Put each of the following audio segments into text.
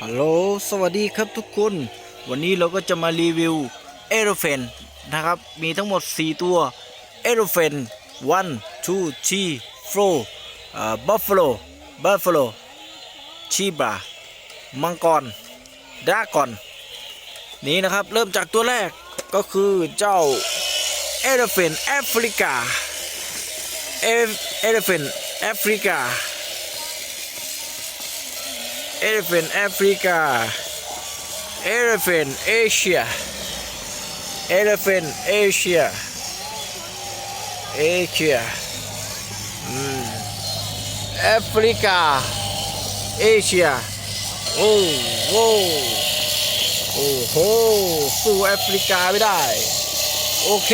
ฮัลโหล สวัสดีครับทุกคน วันนี้เราก็จะมารีวิวเอโรเฟนนะครับ มีทั้งหมด 4 ตัวเอโรเฟน1 2 3 4อ่าบัฟฟาโลบัฟฟาโลชีบรามังกรดรากอน นี้นะครับ เริ่มจากตัวแรกก็คือเจ้าเอโรเฟนแอฟริกาเอโรเฟนแอฟริกา Elephant Africa Elephant Asia Elephant Asia Asia อืม Africa Asia โอ้โหโอ้โห สู้แอฟริกาไม่ได้ โอเค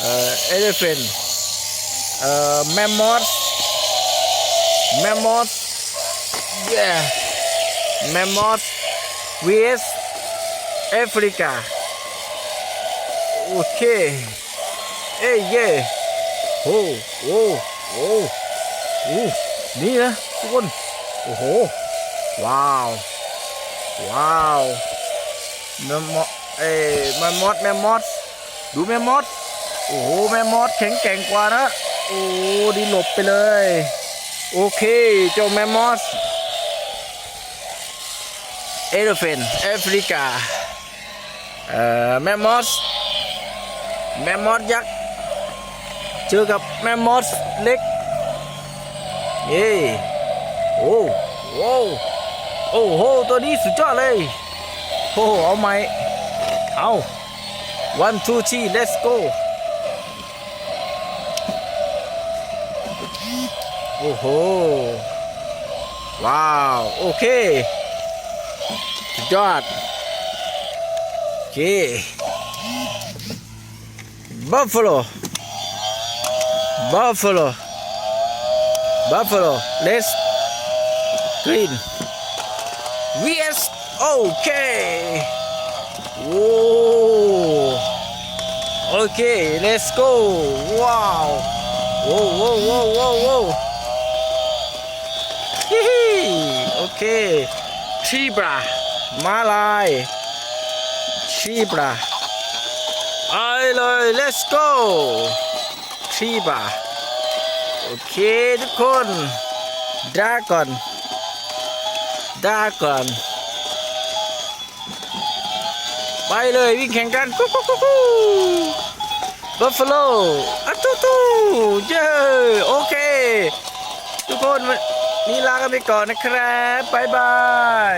เอ่อ Elephant เอ่อ Mammoth Mammoth yeah Mammoth vs Africa โอเค เอ้ยเย่โอ้โอ้โอ้โอ้นี่นะทุกคน โอ้โห ว้าว ว้าวแมมมอเอ้ยแมมมอสแมมมอสดูแมมมอสโอ้โหแมมมอสแข็งแกร่งกว่านะ โอ้ดีหลบไปเลย โอเคเจ้าแมมมอสเอโรเฟนแอฟริกาเอ่อแมมมอสแมมมอสยักษ์เจอกับแมมมอสเล็กเย้โอ้โอ้โอ้โหตัวนี้สุดยอดเลยโอ้เอาไหมเอา one two three let's go โอ้โหว้าว โอเคสุดยอดโอเค Buffalo Buffalo Buffalo let's green vs okay Whoa okay let's go wow whoa whoa whoa whoa whoa ฮิฮิโอ เคชีบรามาลายชีบราไปเลย let's go ชีบราโอเคทุกคนดราก่อนดราก่อนไปเลยวิ่งแข่งกันกุ๊กกุ๊กกุ๊กบัฟฟาโลอะตู้ตู้เย้โอเค ทุกคนวัน นี้ลากันไปก่อนนะครับบ๊ายบาย